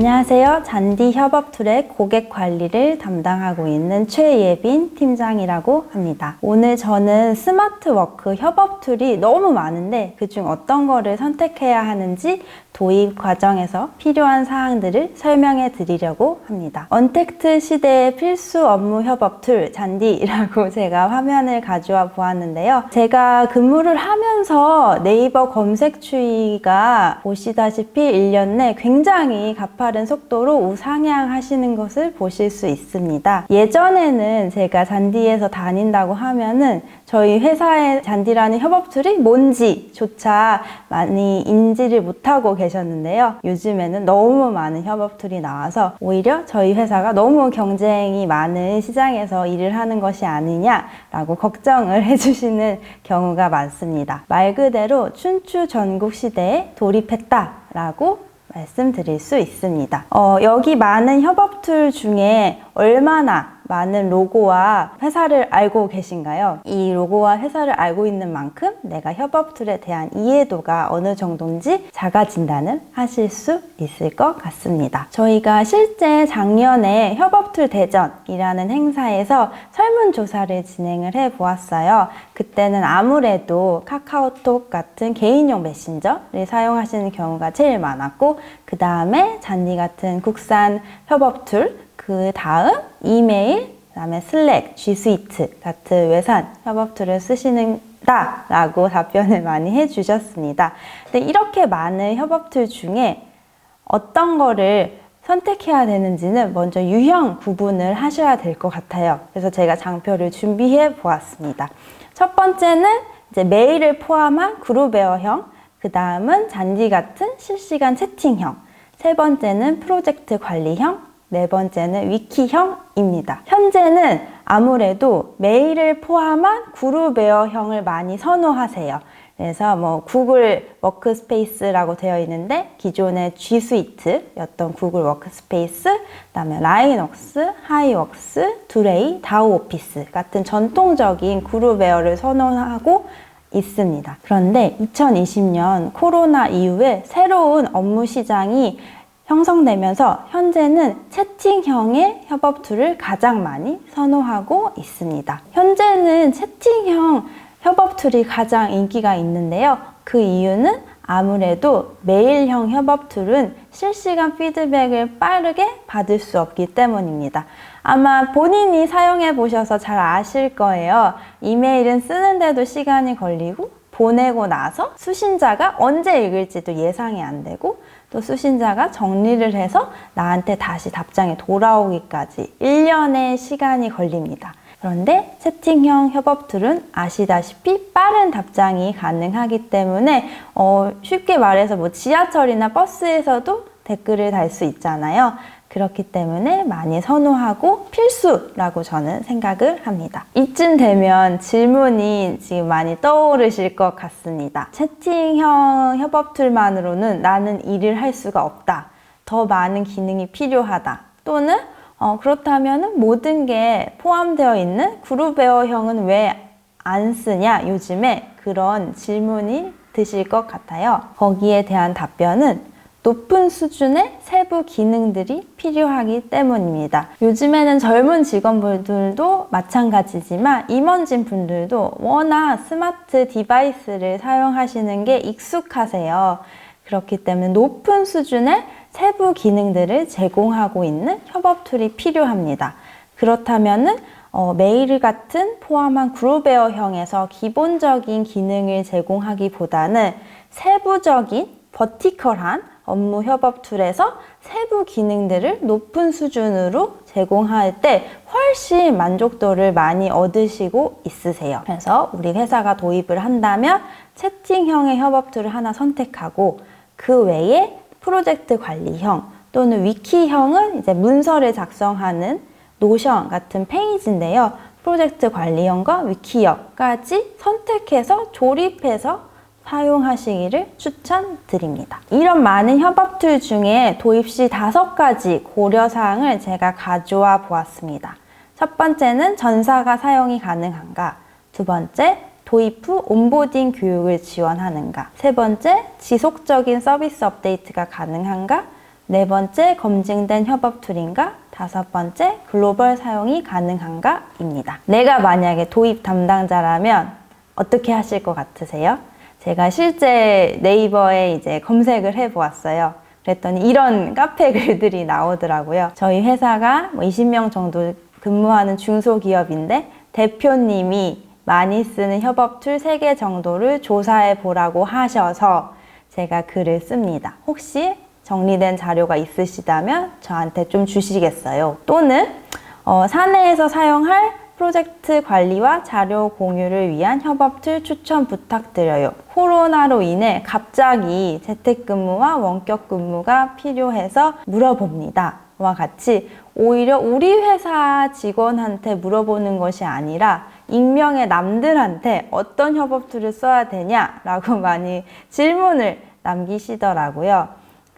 안녕하세요. 잔디 협업 툴의 고객 관리를 담당하고 있는 최예빈 팀장이라고 합니다. 오늘 저는 스마트 워크 협업 툴이 너무 많은데 그중 어떤 거를 선택해야 하는지 도입 과정에서 필요한 사항들을 설명해 드리려고 합니다. 언택트 시대의 필수 업무 협업 툴 잔디라고 제가 화면을 가져와 보았는데요. 제가 근무를 하면서 네이버 검색 추이가 보시다시피 1년 내 굉장히 가파른 속도로 우상향하시는 것을 보실 수 있습니다. 예전에는 제가 잔디에서 다닌다고 하면은 저희 회사의 잔디라는 협업 툴이 뭔지조차 많이 인지를 못하고 계셨는데요. 요즘에는 너무 많은 협업 툴이 나와서 오히려 저희 회사가 너무 경쟁이 많은 시장에서 일을 하는 것이 아니냐라고 걱정을 해주시는 경우가 많습니다. 말 그대로 춘추 전국 시대에 돌입했다라고 말씀드릴 수 있습니다. 어, 여기 많은 협업 툴 중에 얼마나 많은 로고와 회사를 알고 계신가요? 이 로고와 회사를 알고 있는 만큼 내가 협업 툴에 대한 이해도가 어느 정도인지 진단을 하실 수 있을 것 같습니다. 저희가 실제 작년에 협업 툴 대전이라는 행사에서 설문조사를 진행을 해 보았어요. 그때는 아무래도 카카오톡 같은 개인용 메신저를 사용하시는 경우가 제일 많았고, 그 다음에 잔디 같은 국산 협업 툴, 그 다음 이메일, 그다음에 슬랙, G 스위트 같은 외산 협업 툴을 쓰시는 다 라고 답변을 많이 해주셨습니다. 근데 이렇게 많은 협업 툴 중에 어떤 거를 선택해야 되는지는 먼저 유형 구분을 하셔야 될 것 같아요. 그래서 제가 장표를 준비해 보았습니다. 첫 번째는 이제 메일을 포함한 그룹웨어형, 그 다음은 잔디 같은 실시간 채팅형, 세 번째는 프로젝트 관리형, 네 번째는 위키형입니다. 현재는 아무래도 메일을 포함한 그룹웨어형을 많이 선호하세요. 그래서 뭐 구글 워크스페이스라고 되어 있는데 기존의 G 스위트였던 구글 워크스페이스, 그다음에 라인웍스, 하이웍스, 두레이, 다우 오피스 같은 전통적인 그룹웨어를 선호하고 있습니다. 그런데 2020년 코로나 이후에 새로운 업무 시장이 형성되면서 현재는 채팅형의 협업 툴을 가장 많이 선호하고 있습니다. 현재는 채팅형 협업 툴이 가장 인기가 있는데요. 그 이유는 아무래도 메일형 협업 툴은 실시간 피드백을 빠르게 받을 수 없기 때문입니다. 아마 본인이 사용해 보셔서 잘 아실 거예요. 이메일은 쓰는데도 시간이 걸리고 보내고 나서 수신자가 언제 읽을지도 예상이 안 되고 또 수신자가 정리를 해서 나한테 다시 답장이 돌아오기까지 1년의 시간이 걸립니다. 그런데 채팅형 협업 툴은 아시다시피 빠른 답장이 가능하기 때문에 어, 쉽게 말해서 뭐 지하철이나 버스에서도 댓글을 달 수 있잖아요. 그렇기 때문에 많이 선호하고 필수라고 저는 생각을 합니다. 이쯤 되면 질문이 지금 많이 떠오르실 것 같습니다. 채팅형 협업 툴만으로는 나는 일을 할 수가 없다. 더 많은 기능이 필요하다. 또는 어, 그렇다면 모든 게 포함되어 있는 그룹웨어형은 왜 안 쓰냐? 요즘에 그런 질문이 드실 것 같아요. 거기에 대한 답변은 높은 수준의 세부 기능들이 필요하기 때문입니다. 요즘에는 젊은 직원분들도 마찬가지지만 임원진 분들도 워낙 스마트 디바이스를 사용하시는 게 익숙하세요. 그렇기 때문에 높은 수준의 세부 기능들을 제공하고 있는 협업 툴이 필요합니다. 그렇다면은 어, 메일 같은 포함한 그룹웨어형에서 기본적인 기능을 제공하기보다는 세부적인 버티컬한 업무 협업 툴에서 세부 기능들을 높은 수준으로 제공할 때 훨씬 만족도를 많이 얻으시고 있으세요. 그래서 우리 회사가 도입을 한다면 채팅형의 협업 툴을 하나 선택하고 그 외에 프로젝트 관리형 또는 위키형은 이제 문서를 작성하는 노션 같은 페이지인데요. 프로젝트 관리형과 위키형까지 선택해서 조립해서 사용하시기를 추천드립니다. 이런 많은 협업 툴 중에 도입 시 다섯 가지 고려사항을 제가 가져와 보았습니다. 첫 번째는 전사가 사용이 가능한가? 두 번째, 도입 후 온보딩 교육을 지원하는가? 세 번째, 지속적인 서비스 업데이트가 가능한가? 네 번째, 검증된 협업 툴인가? 다섯 번째, 글로벌 사용이 가능한가?입니다. 내가 만약에 도입 담당자라면 어떻게 하실 것 같으세요? 제가 실제 네이버에 이제 검색을 해 보았어요. 그랬더니 이런 카페 글들이 나오더라고요. 저희 회사가 뭐 20명 정도 근무하는 중소기업인데 대표님이 많이 쓰는 협업 툴 3개 정도를 조사해 보라고 하셔서 제가 글을 씁니다. 혹시 정리된 자료가 있으시다면 저한테 좀 주시겠어요? 또는 어, 사내에서 사용할 프로젝트 관리와 자료 공유를 위한 협업 툴 추천 부탁드려요. 코로나로 인해 갑자기 재택근무와 원격 근무가 필요해서 물어봅니다. 와 같이 오히려 우리 회사 직원한테 물어보는 것이 아니라 익명의 남들한테 어떤 협업 툴을 써야 되냐라고 많이 질문을 남기시더라고요.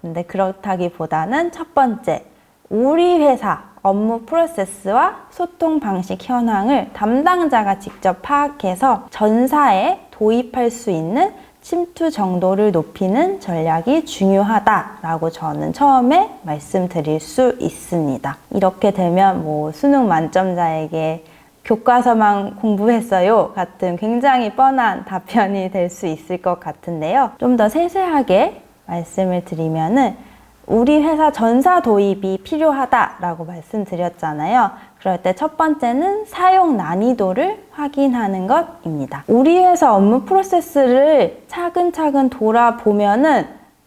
근데 그렇다기보다는 첫 번째, 우리 회사 업무 프로세스와 소통 방식 현황을 담당자가 직접 파악해서 전사에 도입할 수 있는 침투 정도를 높이는 전략이 중요하다라고 저는 처음에 말씀드릴 수 있습니다. 이렇게 되면 뭐 수능 만점자에게 교과서만 공부했어요 같은 굉장히 뻔한 답변이 될 수 있을 것 같은데요. 좀 더 세세하게 말씀을 드리면은 우리 회사 전사 도입이 필요하다라고 말씀드렸잖아요. 그럴 때 첫 번째는 사용 난이도를 확인하는 것입니다. 우리 회사 업무 프로세스를 차근차근 돌아보면은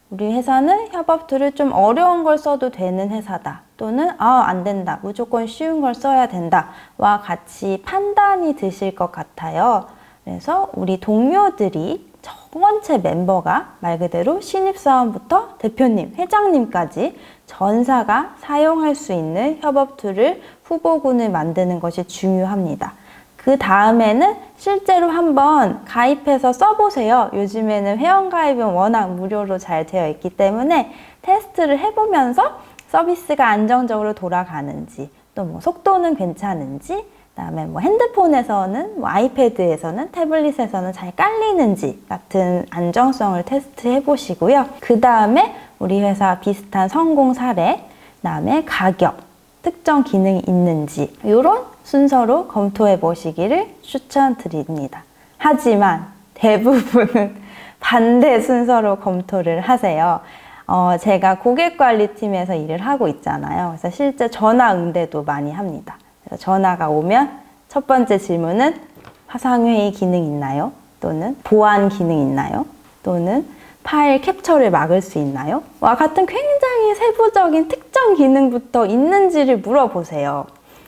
우리 회사는 협업 툴을 좀 어려운 걸 써도 되는 회사다. 또는 아, 안 된다. 무조건 쉬운 걸 써야 된다. 와 같이 판단이 드실 것 같아요. 그래서 우리 동료들이 첫 번째 멤버가 말 그대로 신입사원부터 대표님, 회장님까지 전사가 사용할 수 있는 협업 툴을 후보군을 만드는 것이 중요합니다. 그 다음에는 실제로 한번 가입해서 써보세요. 요즘에는 회원가입은 워낙 무료로 잘 되어 있기 때문에 테스트를 해보면서 서비스가 안정적으로 돌아가는지, 또 뭐 속도는 괜찮은지, 그다음에 뭐 핸드폰에서는 뭐 아이패드에서는 태블릿에서는 잘 깔리는지 같은 안정성을 테스트해 보시고요. 그 다음에 우리 회사 비슷한 성공 사례, 그다음에 가격, 특정 기능이 있는지 이런 순서로 검토해 보시기를 추천드립니다. 하지만 대부분은 반대 순서로 검토를 하세요. 어, 제가 고객관리팀에서 일을 하고 있잖아요. 그래서 실제 전화 응대도 많이 합니다. 전화가 오면 첫 번째 질문은 화상회의 기능 있나요? 또는 보안 기능 있나요? 또는 파일 캡처를 막을 수 있나요? 와 같은 굉장히 세부적인 특정 기능부터 있는지를 물어보세요.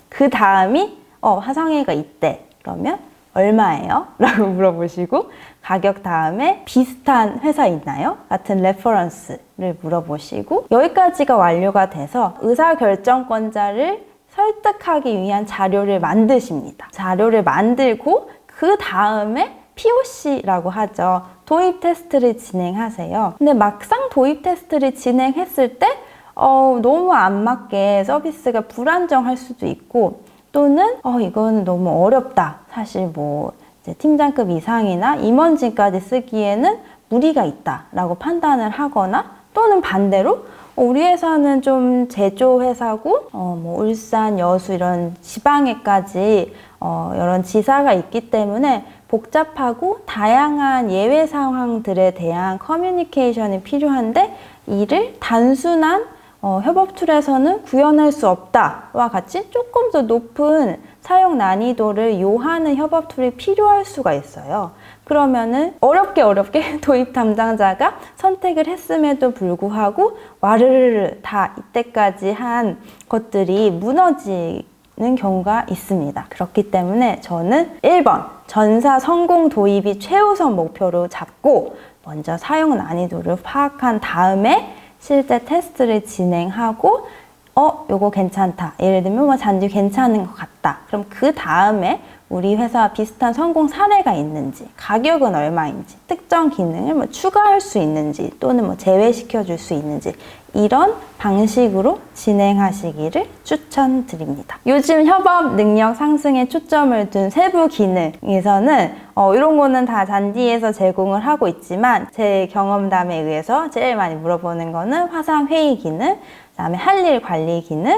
그 다음이 어, 화상회의가 있대. 그러면 얼마예요? 라고 물어보시고 가격 다음에 비슷한 회사 있나요? 같은 레퍼런스를 물어보시고 여기까지가 완료가 돼서 의사결정권자를 설득하기 위한 자료를 만드십니다. 자료를 만들고 그 다음에 POC라고 하죠. 도입 테스트를 진행하세요. 근데 막상 도입 테스트를 진행했을 때 어, 너무 안 맞게 서비스가 불안정할 수도 있고 또는 어, 이건 너무 어렵다. 사실 뭐 팀장급 이상이나 임원진까지 쓰기에는 무리가 있다라고 판단을 하거나 또는 반대로 어, 우리 회사는 좀 제조 회사고 어, 뭐 울산, 여수 이런 지방에까지 어, 이런 지사가 있기 때문에 복잡하고 다양한 예외 상황들에 대한 커뮤니케이션이 필요한데 이를 단순한 어, 협업 툴에서는 구현할 수 없다와 같이 조금 더 높은 사용 난이도를 요하는 협업 툴이 필요할 수가 있어요. 그러면은 어렵게 어렵게 도입 담당자가 선택을 했음에도 불구하고 와르르르 다 이때까지 한 것들이 무너지는 경우가 있습니다. 그렇기 때문에 저는 1번 전사 성공 도입이 최우선 목표로 잡고 먼저 사용 난이도를 파악한 다음에 실제 테스트를 진행하고 어, 요거 괜찮다. 예를 들면 뭐 잔디 괜찮은 것 같다. 그럼 그 다음에 우리 회사와 비슷한 성공 사례가 있는지, 가격은 얼마인지, 특정 기능을 뭐 추가할 수 있는지, 또는 뭐 제외시켜 줄 수 있는지, 이런 방식으로 진행하시기를 추천드립니다. 요즘 협업 능력 상승에 초점을 둔 세부 기능에서는 어, 이런 거는 다 잔디에서 제공을 하고 있지만 제 경험담에 의해서 제일 많이 물어보는 거는 화상 회의 기능, 그다음에 할 일 관리 기능,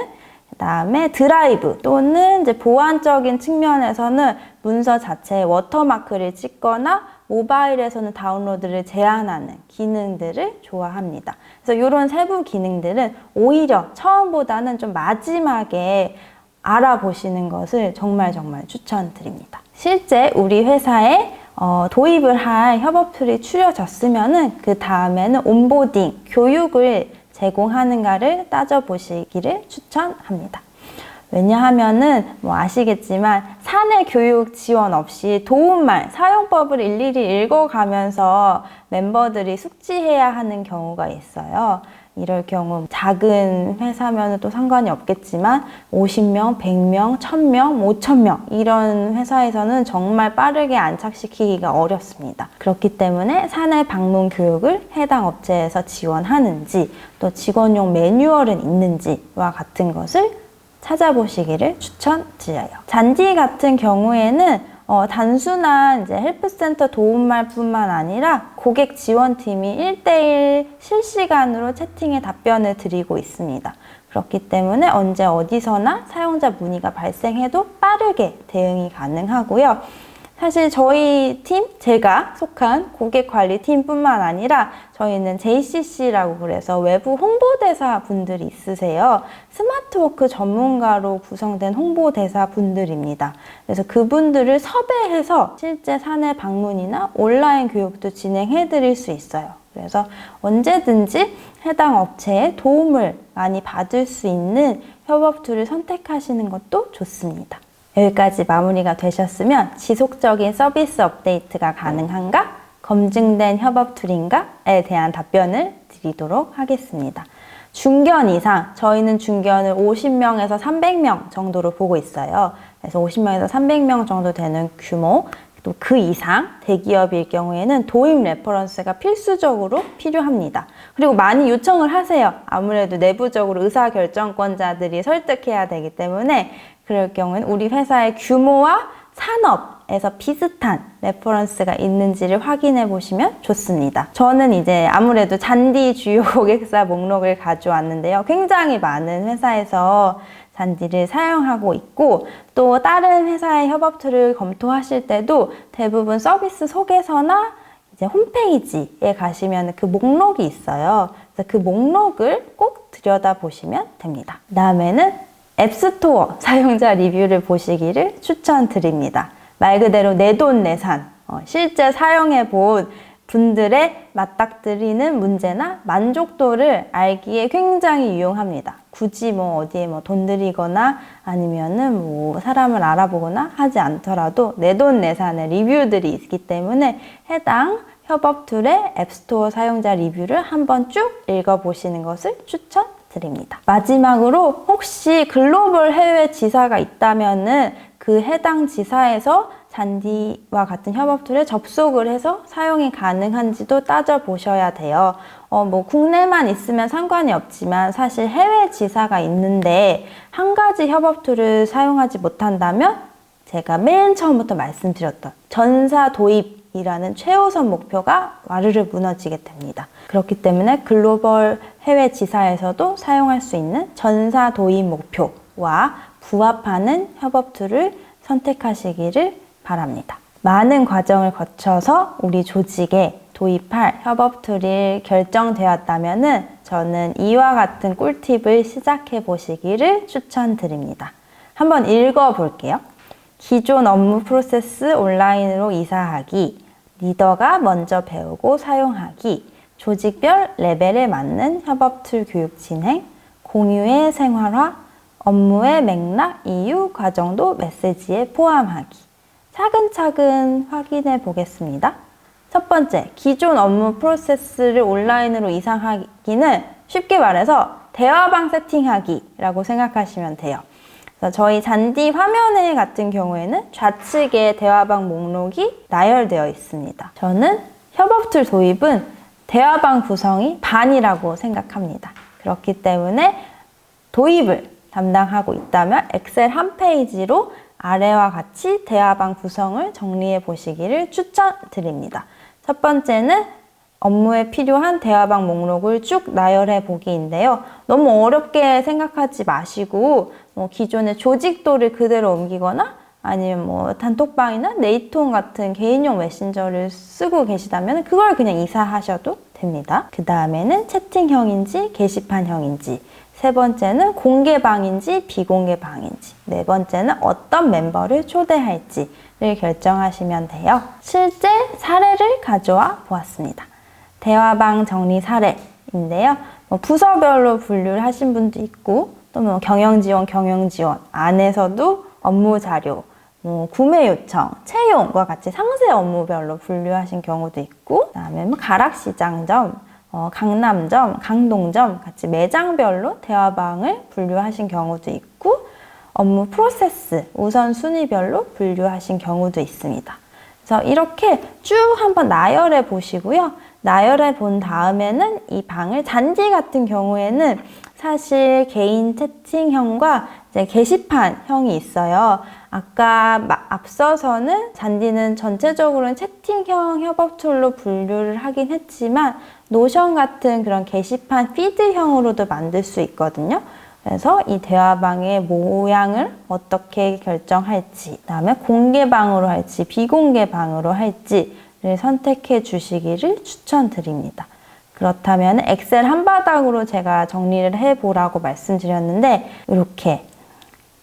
그다음에 드라이브 또는 이제 보안적인 측면에서는 문서 자체에 워터마크를 찍거나 모바일에서는 다운로드를 제한하는 기능들을 좋아합니다. 그래서 이런 세부 기능들은 오히려 처음보다는 좀 마지막에 알아보시는 것을 정말 정말 추천드립니다. 실제 우리 회사에 어, 도입을 할 협업 툴이 추려졌으면은 그 다음에는 온보딩, 교육을 제공하는가를 따져보시기를 추천합니다. 왜냐하면은 뭐 아시겠지만 사내 교육 지원 없이 도움말 사용법을 일일이 읽어가면서 멤버들이 숙지해야 하는 경우가 있어요. 이럴 경우 작은 회사면 또 상관이 없겠지만 50명, 100명, 1000명, 5000명 이런 회사에서는 정말 빠르게 안착시키기가 어렵습니다. 그렇기 때문에 사내 방문 교육을 해당 업체에서 지원하는지 또 직원용 매뉴얼은 있는지와 같은 것을 찾아보시기를 추천드려요. 잔디 같은 경우에는 어, 단순한 이제 헬프센터 도움말 뿐만 아니라 고객 지원팀이 1대1 실시간으로 채팅에 답변을 드리고 있습니다. 그렇기 때문에 언제 어디서나 사용자 문의가 발생해도 빠르게 대응이 가능하고요. 사실 저희 팀, 제가 속한 고객관리팀뿐만 아니라 저희는 JCC라고 그래서 외부 홍보대사 분들이 있으세요. 스마트워크 전문가로 구성된 홍보대사 분들입니다. 그래서 그분들을 섭외해서 실제 사내 방문이나 온라인 교육도 진행해 드릴 수 있어요. 그래서 언제든지 해당 업체의 도움을 많이 받을 수 있는 협업 툴을 선택하시는 것도 좋습니다. 여기까지 마무리가 되셨으면 지속적인 서비스 업데이트가 가능한가? 검증된 협업 툴인가?에 대한 답변을 드리도록 하겠습니다. 중견 이상, 저희는 중견을 50명에서 300명 정도로 보고 있어요. 그래서 50명에서 300명 정도 되는 규모, 또 그 이상 대기업일 경우에는 도입 레퍼런스가 필수적으로 필요합니다. 그리고 많이 요청을 하세요. 아무래도 내부적으로 의사결정권자들이 설득해야 되기 때문에 그럴 경우에는 우리 회사의 규모와 산업에서 비슷한 레퍼런스가 있는지를 확인해 보시면 좋습니다. 저는 이제 아무래도 잔디 주요 고객사 목록을 가져왔는데요. 굉장히 많은 회사에서 잔디를 사용하고 있고 또 다른 회사의 협업 툴을 검토하실 때도 대부분 서비스 속에서나 이제 홈페이지에 가시면 그 목록이 있어요. 그래서 그 목록을 꼭 들여다 보시면 됩니다. 다음에는 앱스토어 사용자 리뷰를 보시기를 추천드립니다. 말 그대로 내돈 내산, 어, 실제 사용해 본 분들의 맞닥뜨리는 문제나 만족도를 알기에 굉장히 유용합니다. 굳이 뭐 어디에 뭐 돈 들이거나 아니면은 뭐 사람을 알아보거나 하지 않더라도 내돈 내산의 리뷰들이 있기 때문에 해당 협업 툴의 앱스토어 사용자 리뷰를 한번 쭉 읽어보시는 것을 추천 드립니다. 마지막으로 혹시 글로벌 해외 지사가 있다면은 그 해당 지사에서 잔디와 같은 협업 툴에 접속을 해서 사용이 가능한지도 따져보셔야 돼요. 어, 뭐, 국내만 있으면 상관이 없지만 사실 해외 지사가 있는데 한 가지 협업 툴을 사용하지 못한다면 제가 맨 처음부터 말씀드렸던 전사 도입 이라는 최우선 목표가 와르르 무너지게 됩니다. 그렇기 때문에 글로벌 해외 지사에서도 사용할 수 있는 전사 도입 목표와 부합하는 협업 툴을 선택하시기를 바랍니다. 많은 과정을 거쳐서 우리 조직에 도입할 협업 툴이 결정되었다면 저는 이와 같은 꿀팁을 시작해 보시기를 추천드립니다. 한번 읽어 볼게요. 기존 업무 프로세스 온라인으로 이사하기, 리더가 먼저 배우고 사용하기, 조직별 레벨에 맞는 협업 툴 교육 진행, 공유의 생활화, 업무의 맥락, 이유, 과정도 메시지에 포함하기. 차근차근 확인해 보겠습니다. 첫 번째, 기존 업무 프로세스를 온라인으로 이상하기는 쉽게 말해서 대화방 세팅하기라고 생각하시면 돼요. 저희 잔디 화면에 같은 경우에는 좌측에 대화방 목록이 나열되어 있습니다. 저는 협업툴 도입은 대화방 구성이 반이라고 생각합니다. 그렇기 때문에 도입을 담당하고 있다면 엑셀 한 페이지로 아래와 같이 대화방 구성을 정리해 보시기를 추천드립니다. 첫 번째는 업무에 필요한 대화방 목록을 쭉 나열해 보기인데요. 너무 어렵게 생각하지 마시고 뭐 기존의 조직도를 그대로 옮기거나 아니면 뭐 단톡방이나 네이통 같은 개인용 메신저를 쓰고 계시다면 그걸 그냥 이사하셔도 됩니다. 그 다음에는 채팅형인지 게시판형인지 세 번째는 공개방인지 비공개방인지 네 번째는 어떤 멤버를 초대할지를 결정하시면 돼요. 실제 사례를 가져와 보았습니다. 대화방 정리 사례인데요. 뭐 부서별로 분류를 하신 분도 있고 또 뭐 경영 지원, 경영 지원 안에서도 업무 자료, 뭐 구매 요청, 채용과 같이 상세 업무별로 분류하신 경우도 있고 그다음에 뭐 가락시장점, 어, 강남점, 강동점 같이 매장별로 대화방을 분류하신 경우도 있고 업무 프로세스 우선순위별로 분류하신 경우도 있습니다. 그래서 이렇게 쭉 한번 나열해 보시고요. 나열해 본 다음에는 이 방을 잔디 같은 경우에는 사실 개인 채팅형과 이제 게시판형이 있어요. 아까 마- 앞서서는 잔디는 전체적으로는 채팅형 협업 툴로 분류를 하긴 했지만 노션 같은 그런 게시판 피드형으로도 만들 수 있거든요. 그래서 이 대화방의 모양을 어떻게 결정할지, 그다음에 공개방으로 할지, 비공개방으로 할지를 선택해 주시기를 추천드립니다. 그렇다면 엑셀 한 바닥으로 제가 정리를 해보라고 말씀드렸는데 이렇게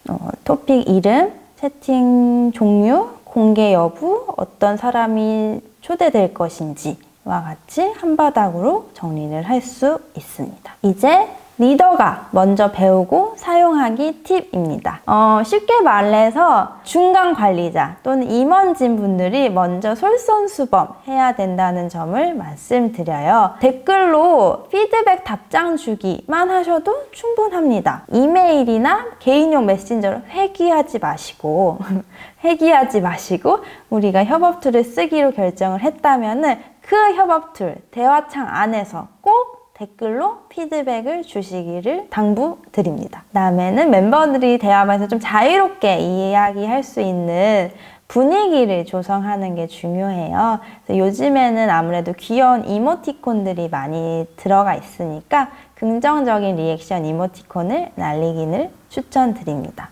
어, 토픽 이름, 채팅 종류, 공개 여부, 어떤 사람이 초대될 것인지와 같이 한 바닥으로 정리를 할 수 있습니다. 이제 리더가 먼저 배우고 사용하기 팁입니다. 어, 쉽게 말해서 중간 관리자 또는 임원진 분들이 먼저 솔선수범 해야 된다는 점을 말씀드려요. 댓글로 피드백 답장 주기만 하셔도 충분합니다. 이메일이나 개인용 메신저로 회귀하지 마시고 회귀하지 마시고 우리가 협업 툴을 쓰기로 결정을 했다면은 그 협업 툴 대화창 안에서 꼭 댓글로 피드백을 주시기를 당부드립니다. 다음에는 멤버들이 대화방에서 좀 자유롭게 이야기할 수 있는 분위기를 조성하는 게 중요해요. 요즘에는 아무래도 귀여운 이모티콘들이 많이 들어가 있으니까 긍정적인 리액션 이모티콘을 날리기를 추천드립니다.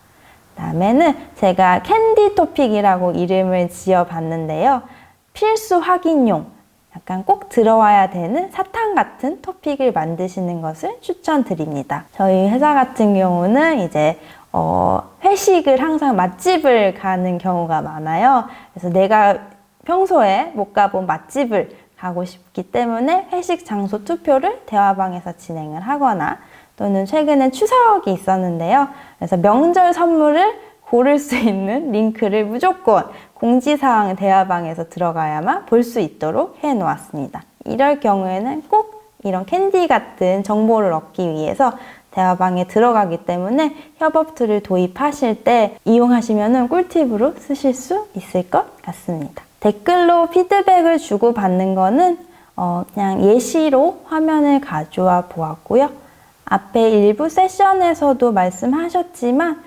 다음에는 제가 캔디 토픽이라고 이름을 지어 봤는데요. 필수 확인용. 약간 꼭 들어와야 되는 사탕 같은 토픽을 만드시는 것을 추천드립니다. 저희 회사 같은 경우는 이제 어, 회식을 항상 맛집을 가는 경우가 많아요. 그래서 내가 평소에 못 가본 맛집을 가고 싶기 때문에 회식 장소 투표를 대화방에서 진행을 하거나 또는 최근에 추석이 있었는데요. 그래서 명절 선물을 고를 수 있는 링크를 무조건 공지사항 대화방에서 들어가야만 볼 수 있도록 해 놓았습니다. 이럴 경우에는 꼭 이런 캔디 같은 정보를 얻기 위해서 대화방에 들어가기 때문에 협업 툴을 도입하실 때 이용하시면 꿀팁으로 쓰실 수 있을 것 같습니다. 댓글로 피드백을 주고받는 거는 어, 그냥 예시로 화면을 가져와 보았고요. 앞에 일부 세션에서도 말씀하셨지만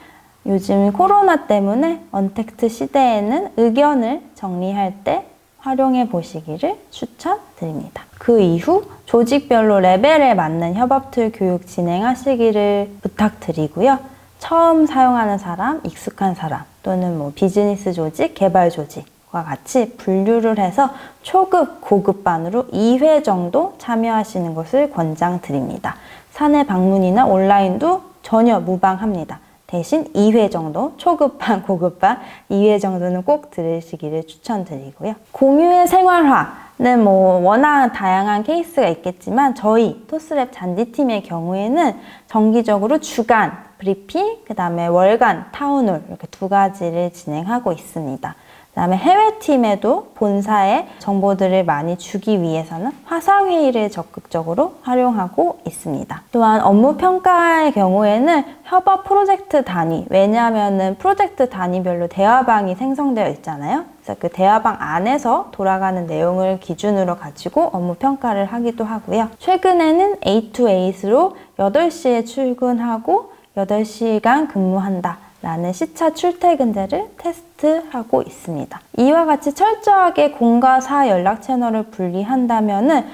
요즘 코로나 때문에 언택트 시대에는 의견을 정리할 때 활용해 보시기를 추천드립니다. 그 이후 조직별로 레벨에 맞는 협업 툴 교육 진행하시기를 부탁드리고요. 처음 사용하는 사람, 익숙한 사람 또는 뭐 비즈니스 조직, 개발 조직과 같이 분류를 해서 초급, 고급 반으로 2회 정도 참여하시는 것을 권장드립니다. 사내 방문이나 온라인도 전혀 무방합니다. 대신 2회 정도, 초급반, 고급반 2회 정도는 꼭 들으시기를 추천드리고요. 공유의 생활화는 뭐 워낙 다양한 케이스가 있겠지만 저희 토스랩 잔디팀의 경우에는 정기적으로 주간 브리핑, 그 다음에 월간 타운홀 이렇게 두 가지를 진행하고 있습니다. 그다음에 해외팀에도 본사에 정보들을 많이 주기 위해서는 화상회의를 적극적으로 활용하고 있습니다. 또한 업무 평가의 경우에는 협업 프로젝트 단위, 왜냐하면 프로젝트 단위별로 대화방이 생성되어 있잖아요. 그 대화방 안에서 돌아가는 내용을 기준으로 가지고 업무 평가를 하기도 하고요. 최근에는 A2A로 8시에 출근하고 8시간 근무한다. 라는 시차 출퇴근제를 테스트하고 있습니다. 이와 같이 철저하게 공과 사 연락 채널을 분리한다면은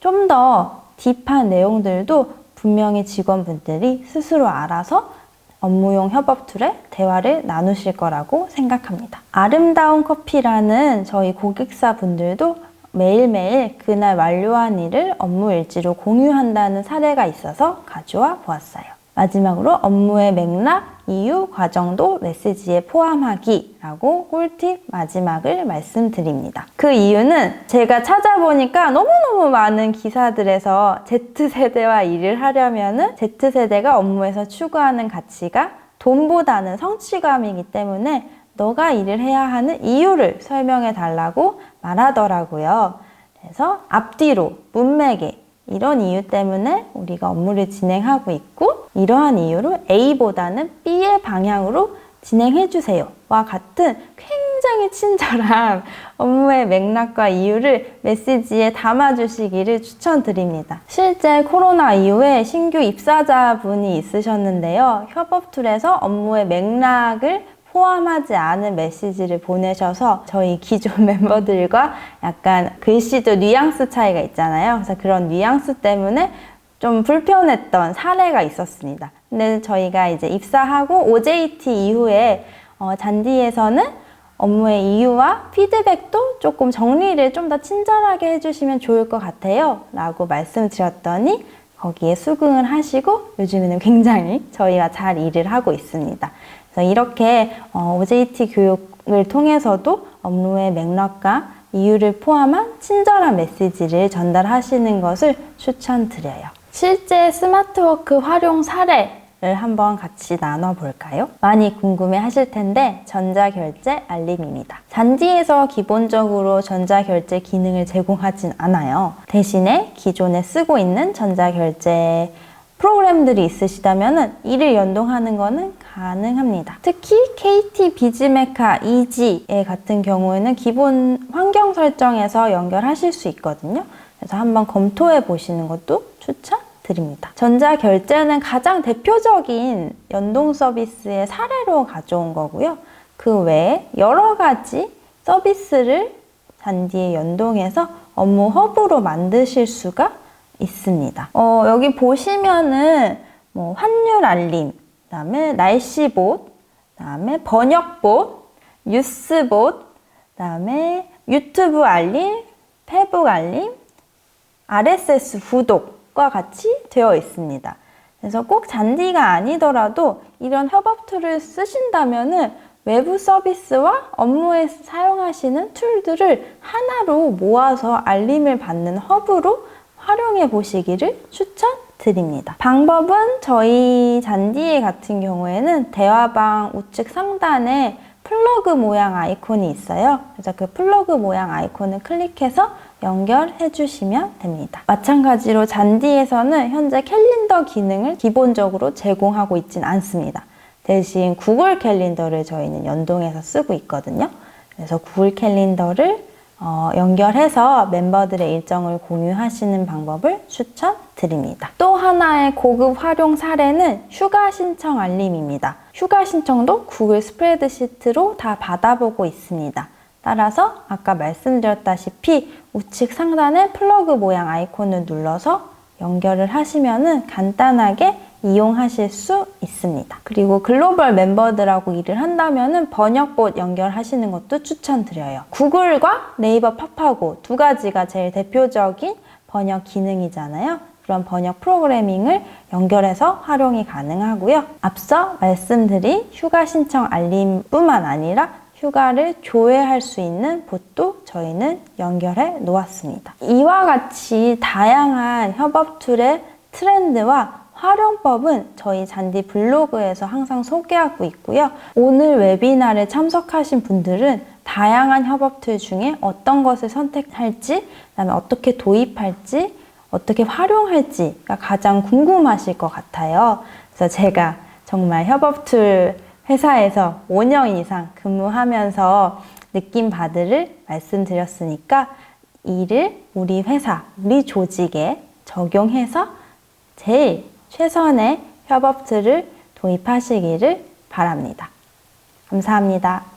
좀더 딥한 내용들도 분명히 직원분들이 스스로 알아서 업무용 협업 툴에 대화를 나누실 거라고 생각합니다. 아름다운 커피라는 저희 고객사 분들도 매일매일 그날 완료한 일을 업무 일지로 공유한다는 사례가 있어서 가져와 보았어요. 마지막으로 업무의 맥락, 이유, 과정도 메시지에 포함하기라고 꿀팁 마지막을 말씀드립니다. 그 이유는 제가 찾아보니까 너무너무 많은 기사들에서 Z세대와 일을 하려면은 Z세대가 업무에서 추구하는 가치가 돈보다는 성취감이기 때문에 너가 일을 해야 하는 이유를 설명해 달라고 말하더라고요. 그래서 앞뒤로 문맥에 이런 이유 때문에 우리가 업무를 진행하고 있고 이러한 이유로 A보다는 B의 방향으로 진행해 주세요. 와 같은 굉장히 친절한 업무의 맥락과 이유를 메시지에 담아 주시기를 추천드립니다. 실제 코로나 이후에 신규 입사자분이 있으셨는데요. 협업 툴에서 업무의 맥락을 포함하지 않은 메시지를 보내셔서 저희 기존 멤버들과 약간 글씨도 뉘앙스 차이가 있잖아요. 그래서 그런 뉘앙스 때문에 좀 불편했던 사례가 있었습니다. 근데 저희가 이제 입사하고 OJT 이후에 어, 잔디에서는 업무의 이유와 피드백도 조금 정리를 좀 더 친절하게 해주시면 좋을 것 같아요. 라고 말씀드렸더니 거기에 수긍을 하시고 요즘에는 굉장히 저희가 잘 일을 하고 있습니다. 그래서 이렇게 어, OJT 교육을 통해서도 업무의 맥락과 이유를 포함한 친절한 메시지를 전달하시는 것을 추천드려요. 실제 스마트워크 활용 사례를 한번 같이 나눠볼까요? 많이 궁금해 하실 텐데 전자결제 알림입니다. 잔디에서 기본적으로 전자결제 기능을 제공하진 않아요. 대신에 기존에 쓰고 있는 전자결제 프로그램들이 있으시다면 이를 연동하는 것은 가능합니다. 특히 KT 비즈메카 EG 같은 경우에는 기본 환경 설정에서 연결하실 수 있거든요. 그래서 한번 검토해 보시는 것도 추천 드립니다. 전자결제는 가장 대표적인 연동 서비스의 사례로 가져온 거고요. 그 외에 여러 가지 서비스를 잔디에 연동해서 업무 허브로 만드실 수가 있습니다. 어, 여기 보시면은 뭐 환율 알림, 그다음에 날씨봇, 그다음에 번역봇, 뉴스봇, 그다음에 유튜브 알림, 페북 알림, RSS 구독과 같이 되어 있습니다. 그래서 꼭 잔디가 아니더라도 이런 협업 툴을 쓰신다면은 외부 서비스와 업무에 사용하시는 툴들을 하나로 모아서 알림을 받는 허브로 활용해 보시기를 추천드립니다. 방법은 저희 잔디에 같은 경우에는 대화방 우측 상단에 플러그 모양 아이콘이 있어요. 그래서 그 플러그 모양 아이콘을 클릭해서 연결해 주시면 됩니다. 마찬가지로 잔디에서는 현재 캘린더 기능을 기본적으로 제공하고 있진 않습니다. 대신 구글 캘린더를 저희는 연동해서 쓰고 있거든요. 그래서 구글 캘린더를 어, 연결해서 멤버들의 일정을 공유하시는 방법을 추천드립니다. 또 하나의 고급 활용 사례는 휴가 신청 알림입니다. 휴가 신청도 구글 스프레드시트로 다 받아보고 있습니다. 따라서 아까 말씀드렸다시피 우측 상단에 플러그 모양 아이콘을 눌러서 연결을 하시면 간단하게 이용하실 수 있습니다. 그리고 글로벌 멤버들하고 일을 한다면 번역봇 연결하시는 것도 추천드려요. 구글과 네이버 팝하고 두 가지가 제일 대표적인 번역 기능이잖아요. 그런 번역 프로그래밍을 연결해서 활용이 가능하고요. 앞서 말씀드린 휴가 신청 알림뿐만 아니라 휴가를 조회할 수 있는 봇도 저희는 연결해 놓았습니다. 이와 같이 다양한 협업 툴의 트렌드와 활용법은 저희 잔디 블로그에서 항상 소개하고 있고요. 오늘 웨비나를 참석하신 분들은 다양한 협업 툴 중에 어떤 것을 선택할지, 그다음에 어떻게 도입할지, 어떻게 활용할지가 가장 궁금하실 것 같아요. 그래서 제가 정말 협업 툴 회사에서 5년 이상 근무하면서 느낀 바들을 말씀드렸으니까 이를 우리 회사, 우리 조직에 적용해서 제일 최선의 협업 툴을 도입하시기를 바랍니다. 감사합니다.